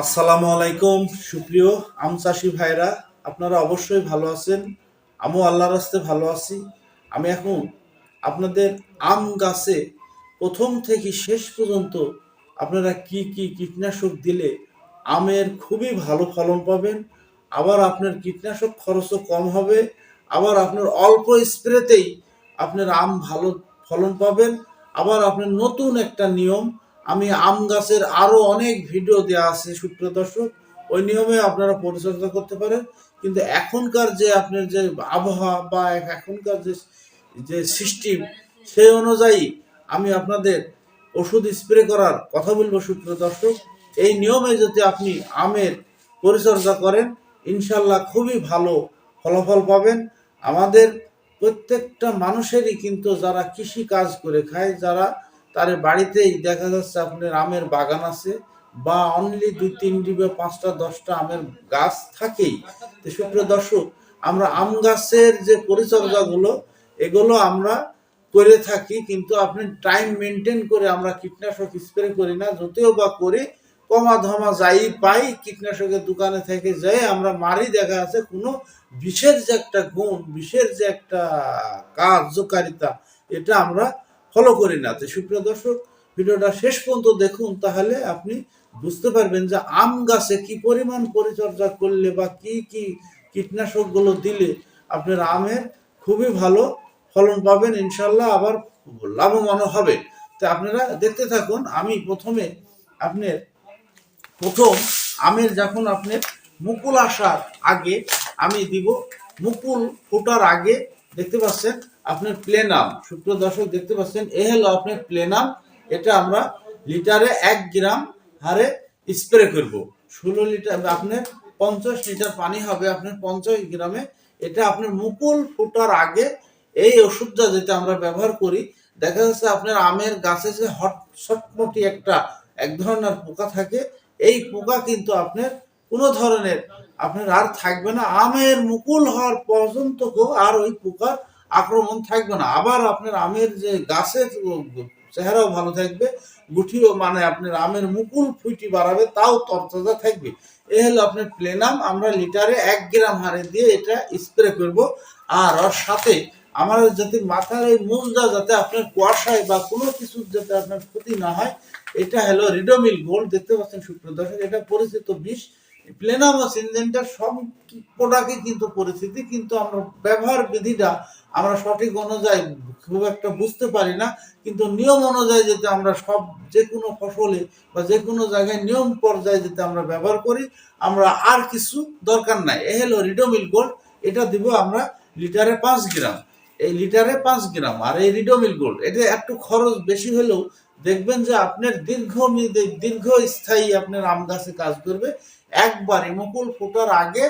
আসসালামু আলাইকুম, সুপ্রিয় আম চাষি ভাইরা আপনারা অবশ্যই ভালো আছেন আমিও আল্লাহর রাস্তে ভালো আছি। আমি এখন আপনাদের আম গাছে প্রথম থেকে শেষ পর্যন্ত আপনারা কি কি কীটনাশক দিলে আমের খুবই ভালো ফলন পাবেন, আবার আপনার কীটনাশক খরচও কম হবে, আবার আপনার অল্প স্প্রেতেই আপনার আম ভালো ফলন পাবেন, আবার আপনার নতুন একটা নিয়ম আমি আম গাছের আরও অনেক ভিডিও দেওয়া আছে, সুপ্রিয় দর্শক। ওই নিয়মে আপনারা পরিচর্যা করতে পারেন। কিন্তু এখনকার যে আপনার যে আবহাওয়া বা এখনকার যে যে সিস্টেম সেই অনুযায়ী আমি আপনাদের ওষুধ স্প্রে করার কথা বলব, সুপ্রিয় দর্শক। এই নিয়মে যদি আপনি আমের পরিচর্যা করেন, ইনশাল্লাহ খুবই ভালো ফলাফল পাবেন। আমাদের প্রত্যেকটা মানুষেরই কিন্তু যারা কৃষি কাজ করে খায়, যারা তার বাড়িতেই দেখা যাচ্ছে আপনার আমের বাগান আছে বা অনলি দুই তিনটি বা পাঁচটা, দশটা আমের গাছ থাকেই। তো সুপ্রিয় দর্শক, আমরা আম গাছের যে পরিচর্যাগুলো, এগুলো আমরা করে থাকি, কিন্তু আপনি টাইম মেনটেন করে আমরা কীটনাশক স্প্রে করি না। যদিও বা করি, কমা ধমা যাই পাই, কীটনাশকের দোকানে থেকে যাই আমরা মারি, দেখা আছে কোনো বিষের যে একটা গুণ বিষের যে একটা কার্যকারিতা, এটা আমরা ফলো করি না। তো সুপ্রিয় দর্শক, ভিডিওটা শেষ পর্যন্ত দেখুন, তাহলে আপনি বুঝতে পারবেন যে আম গাছে কি পরিমাণ পরিচর্যা করলে বা কি কি কীটনাশকগুলো দিলে আপনার আমের খুবই ভালো ফলন পাবেন, ইনশাল্লাহ আবার লাভবানও হবে। তো আপনারা দেখতে থাকুন, আমি প্রথমে আপনার প্রথম আমের যখন আপনার মুকুল আসার আগে আমি দিব, মুকুল ফোটার আগে দেখতে পাচ্ছেন আপনার প্লেনাম সুপ্রিয় দর্শক দেখতে পাচ্ছেন, এ হলো আপনার প্লেনাম এটা আমরা লিটারে এক গ্রাম হারে স্প্রে করব। ষোলো লিটার আপনার পঞ্চাশ লিটার পানি হবে আপনার পঞ্চাশ গ্রামে। এটা আপনার মুকুল ফোটার আগে এই ওষুধটা যেটা আমরা ব্যবহার করি, দেখা যাচ্ছে আপনার আমের গাছে যে হট ছটমটি একটা এক ধরনের পোকা থাকে, এই পোকা কিন্তু আপনার কোনো ধরনের আপনার আর থাকবে না। আমের মুকুল হওয়ার পর্যন্ত আর ওই পোকার আক্রমণ থাকবে না। আবার আপনার আমের যে গাছের চেহারাও ভালো থাকবে গুঠিও মানে আপনার আমের মুকুল ফুইটি বাড়াবে, তাও তরতাজা থাকবে। এ হলো আপনার প্লেনাম। আমরা লিটারে এক গ্রাম হারে দিয়ে এটা স্প্রে করব। আর ওর সাথে আমার যাতে মাথার এই মুজটা যাতে আপনার কুয়াশায় বা কোনো কিছু যাতে আপনার ক্ষতি না হয়, এটা হলো রিডোমিল গোল্ড। দেখতে পাচ্ছেন সুপ্রিয় দর্শক এটা পরিচিত বিষ। প্লেনাম ও সিনজেন্টার সব প্রোডাক্টই কিন্তু পরিস্থিতি কিন্তু আমরা ব্যবহার বিধিটা আমরা সঠিক অনুযায়ী খুব একটা বুঝতে পারি না। কিন্তু নিয়ম অনুযায়ী যেতে আমরা সব যে কোনো ফসলে বা যে কোনো জায়গায় নিয়ম পর্যায়ে যেতে আমরা ব্যবহার করি, আমরা আর কিছু দরকার নাই। এ হলো রিডোমিল গোল্ড এটা দিব আমরা লিটারে পাঁচ গ্রাম। এই লিটারে পাঁচ গ্রাম আর এই রিডোমিল গোল্ড এটা একটু খরচ বেশি হলেও দেখবেন যে আপনার দীর্ঘ দীর্ঘ স্থায়ী আপনার আম কাজ করবে। একবারে মুকুল ফোটার আগে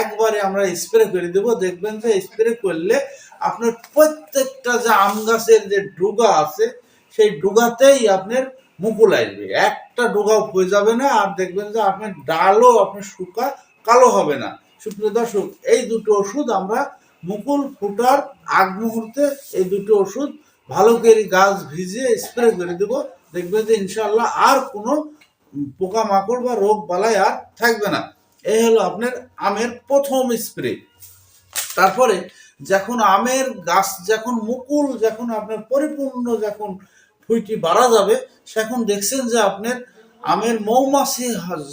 একবারে আমরা স্প্রে করে দেব। দেখবেন যে স্প্রে করলে আপনার প্রত্যেকটা যে আম গাছের যে ডুগা আছে, সেই ডুগাতেই আপনার মুকুল আসবে। একটা ডুগাও হয়ে যাবে না, আর দেখবেন যে আপনার ডালও আপনার শুকা কালো হবে না। সুপ্রিয় দর্শক, এই দুটো ওষুধ আমরা মুকুল ফুটার আগ মুহূর্তে এই দুটো ওষুধ ভালো করে গাছ ভিজিয়ে স্প্রে করে দেব। দেখবেন যে ইনশাল্লাহ আর কোনো পোকামাকড় বা রোগ বালাই আর থাকবে না। এই হলো আপনার আমের প্রথম স্প্রে তারপরে যখন আমের গাছ যখন মুকুল যখন আপনার পরিপূর্ণ যখন ফুইটি বাড়া যাবে, সেখন দেখছেন যে আপনার আমের মৌমাছি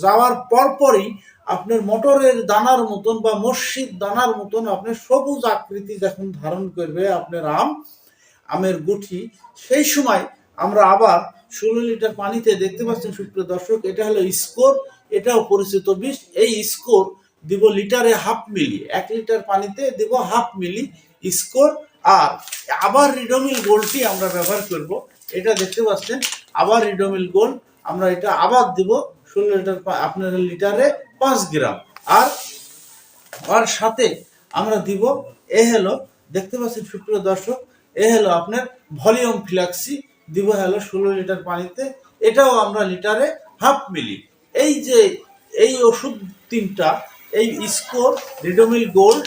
যাওয়ার পরপরই আপনার মোটরের দানার মতন বা মসজিদ দানার মতন আপনার সবুজ আকৃতি যখন ধারণ করবে আপনার আম, আমের গুঠি সেই সময় আমরা আবার ষোলো লিটার পানিতে দেখতে পাচ্ছেন সুপ্রিয় দর্শক, এটা হলো স্কোর, এটাও পরিচিত বিষ। এই স্কোর দিব লিটারে হাফ মিলি, এক লিটার পানিতে দিব হাফ মিলি স্কোর। আর আবার রিডোমিল গোল্ডটি আমরা ব্যবহার করব, এটা দেখতে পাচ্ছেন, আবার রিডোমিল গোল্ড আমরা এটা আবার দিব ষোলো লিটার আপনার লিটারে পাঁচ গ্রাম। আর আর সাথে আমরা দিব, এ হলো, দেখতে পাচ্ছেন সুপ্রিয় দর্শক, এ হলো আপনার ভলিউম ফ্ল্যাক্সি দিব হলো ষোলো লিটার পানিতে, এটাও আমরা লিটারে হাফ মিলি। এই যে, এই ওষুধ তিনটা, এই স্কোর, রিডোমিল গোল্ড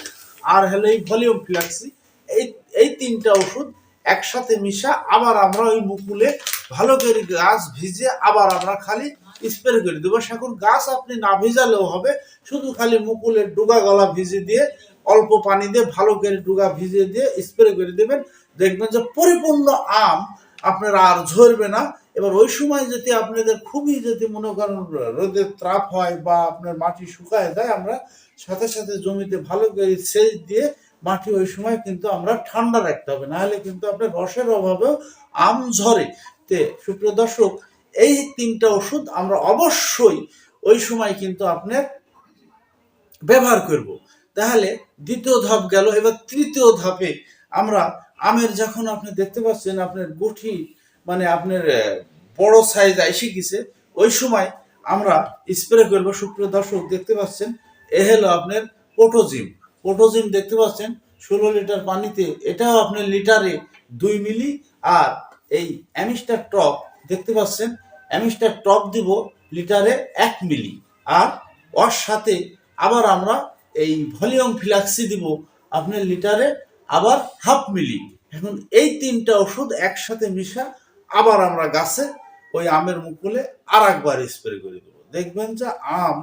আর হলো এই ভলিউম ফ্ল্যাক্সি এই এই তিনটা ওষুধ একসাথে মিশা আবার আমরা ওই মুকুলে ভালো করে গাছ ভিজে আবার আমরা খালি স্প্রে করে দেবো। এখন গাছ আপনি না ভিজালেও হবে, শুধু খালি মুকুলের ডুগা গলা ভিজে দিয়ে, অল্প পানি দিয়ে ভালো করে ডুগা ভিজিয়ে দিয়ে স্প্রে করে দেবেন। দেখবেন যে পরিপূর্ণ আম আপনার আর ঝরবে না। এবার ওই সময় যদি আপনাদের খুবই যদি মনে করেন রোদের ত্রাপ হয় বা আপনার মাটি শুকায় যায়, আমরা সাথে সাথে জমিতে ভালো করে সেচ দিয়ে মাটি ওই সময় কিন্তু আমরা ঠান্ডা রাখতে হবে। নাহলে কিন্তু আপনার রসের অভাবেও আম ঝরে। তে সুপ্রিয় দর্শক, এই তিনটা ওষুধ আমরা অবশ্যই ওই সময় কিন্তু আপনার ব্যবহার করব। তাহলে দ্বিতীয় ধাপ গেল, এবার তৃতীয় ধাপে আমরা আমের যখন আপনি দেখতে পাচ্ছেন আপনার গুঠি মানে আপনার বড় সাইজ এসে গেছে, ওই সময় আমরা স্প্রে করব শুক্র দর্শক দেখতে পাচ্ছেন, এ হলো আপনার পোটোজিম পোটোজিম দেখতে পাচ্ছেন, ষোলো লিটার পানিতে, এটাও আপনার লিটারে দুই মিলি, আর এই অ্যামিস্টার টপ দেখতে পাচ্ছেন, অ্যামিস্টার টপ দিব লিটারে এক মিলি। আর ওর সাথে আবার আমরা এই ভলিউম ফ্লাক্সি দিব আপনার লিটারে আবার হাফ মিলি। এখন এই তিনটা ওষুধ একসাথে মিশা আবার আমরা গাছে ওই আমের মুকুলে আর একবার স্প্রে করে দেবো। দেখবেন যে আম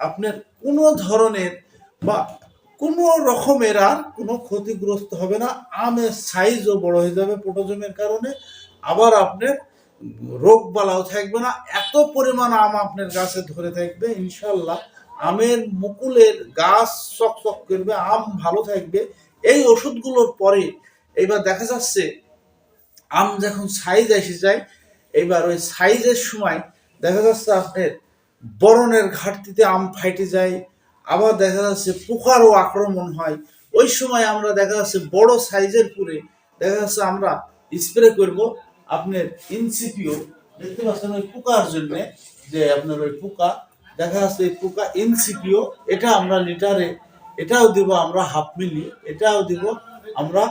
আপনার কোনো ধরনের বা কোনো রকমের আর কোনো ক্ষতিগ্রস্ত হবে না, আমের সাইজও বড় হয়ে যাবে পোটোজমের কারণে। আবার আপনার রোগ বালাও থাকবে না, এত পরিমাণ আম আপনার গাছে ধরে থাকবে, ইনশাল্লাহ আমের মুকুলের গাছ চকচক করবে, আম ভালো থাকবে এই ওষুধগুলোর পরে এবার দেখা যাচ্ছে আম যখন সাইজ এসে যায় এবার ওই সাইজের সময় দেখা যাচ্ছে আপনার বরণের ঘাটতিতে আম ফাইটে যায়, আবার দেখা যাচ্ছে পোকারও আক্রমণ হয়। ওই সময় আমরা দেখা যাচ্ছে বড় সাইজের পুরে দেখা যাচ্ছে আমরা স্প্রে করব আপনার ইনসিপিও দেখতে পাচ্ছেন ওই পোকার জন্য যে আপনার ওই পোকা, দেখা যাচ্ছে এই পোকা ইনসিপিও এটা আমরা লিটারে এটাও দিব আমরা হাফ মিলি, এটাও দিব আমরা,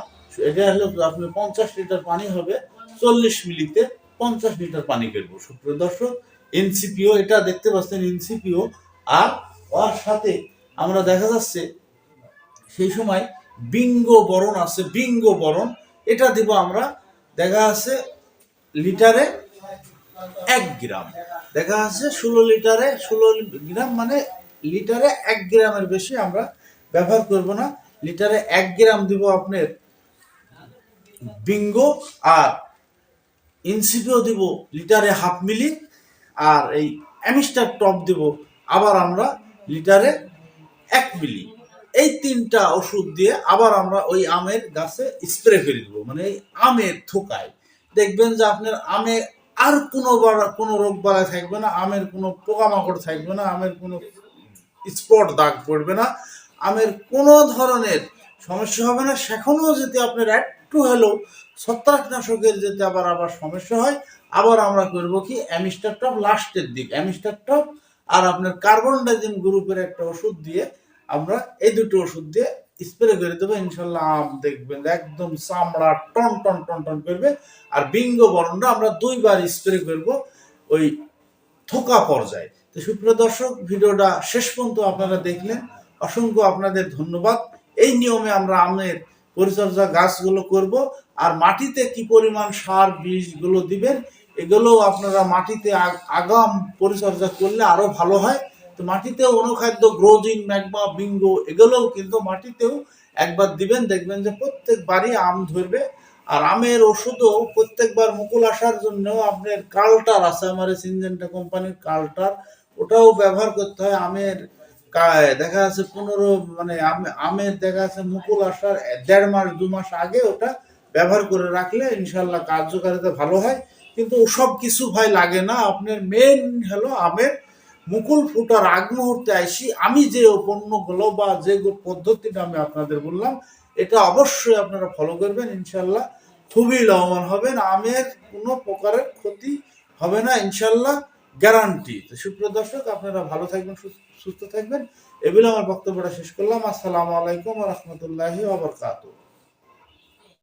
এটা হলো আপনার পঞ্চাশ লিটার পানি হবে, চল্লিশ মিলিতে পঞ্চাশ লিটার পানি করব সুপ্রিয় দর্শক, এনসিপিও, এটা দেখতে পাচ্ছেন এনসিপিও, আর ওর সাথে আমরা দেখা যাচ্ছে সেই সময় বিঙ্গো বরণ আছে, বিঙ্গো বরণ, এটা দিব আমরা, দেখা যাচ্ছে লিটারে এক গ্রাম। দেখা আছে ষোলো লিটারে, ষোলো গ্রাম মানে লিটারে এক গ্রামের বেশি আমরা ব্যবহার করব না, লিটারে এক গ্রাম দিব আপনার বিঙ্গো আর ইনসিপিও দিব লিটারে হাফ মিলি, আর এই অ্যামিস্টার টপ দিব আবার আমরা লিটারে এক মিলি। এই তিনটা ওষুধ দিয়ে আবার আমরা ওই আমের গাছে স্প্রে করে দিব মানে এই আমের থোকায়। দেখবেন যে আপনার আমে আর কোনো কোনো রোগ বালাই থাকবে না, আমের কোনো পোকামাকড় থাকবে না, আমের কোনো স্পট দাগ পড়বে না। আমের কোনো ধরনের সমস্যা হবে না। সেখানেও যদি আপনার একটু হলেও ছত্রাকনাশকের যদি আবার আবার সমস্যা হয়, আবার আমরা করব কি অ্যামিস্টার টপ লাস্টের দিক। অ্যামিস্টার টপ আর আপনার কার্বন ডাইজিন গ্রুপের একটা ওষুধ দিয়ে আমরা এই দুটো ওষুধ দিয়ে স্প্রে করে দেবো। ইনশাল্লাহ আম দেখবেন একদম চামড়া টন টন টন টন করবে। আর বিঙ্গ বরণটা আমরা দুইবার স্প্রে করব ওই থোকা পর্যায়ে। তো সুপ্রিয় দর্শক, ভিডিওটা শেষ পর্যন্ত আপনারা দেখলেন। অসংখ্য আপনাদের ধন্যবাদ। এই নিয়মে আমরা আমের পরিচর্যা গাছগুলো করব আর মাটিতে কি পরিমাণ সার, বীজগুলো দিবেন এগুলো আপনারা মাটিতে আগ- আগাম পরিচর্যা করলে আরও ভালো হয়। তো মাটিতেও অনুখাদ্য গ্রোজিং ম্যাগমা, বিঙ্গো, এগুলোও কিন্তু মাটিতেও একবার দিবেন, দেখবেন যে প্রত্যেকবারই আম ধরবে। আর আমের ওষুধও প্রত্যেকবার মুকুল আসার জন্য আপনার কালটার আছে, আমার সিনজেন্টা কোম্পানির কালটার, ওটাও ব্যবহার করতে হয়। আমের দেখা যাচ্ছে পনেরো মানে আম- আমের দেখা যাচ্ছে মুকুল আসার দেড় মাস, দু মাস আগে ওটা ব্যবহার করে রাখলে ইনশাল্লাহ কার্যকারিতা ভালো হয়। কিন্তু ওসব কিছু ভাই লাগে না। আপনার মেন হলো আমের মুকুল ফুটার আগ মুহূর্তে আইসি। আমি যে পণ্যগুলো বা যে পদ্ধতিটা আমি আপনাদের বললাম, এটা অবশ্যই আপনারা ফলো করবেন ইনশাল্লাহ খুবই লাভবান হবেন। আমের কোনো প্রকারের ক্ষতি হবে না ইনশাল্লাহ গ্যারান্টি। তো সুপ্রিয় দর্শক, আপনারা ভালো থাকবেন, সুস্থ- থাকবেন। এগুলো আমার বক্তব্যটা শেষ করলাম। আসসালামু আলাইকুম রহমতুল্লাহি আবরকাতুহ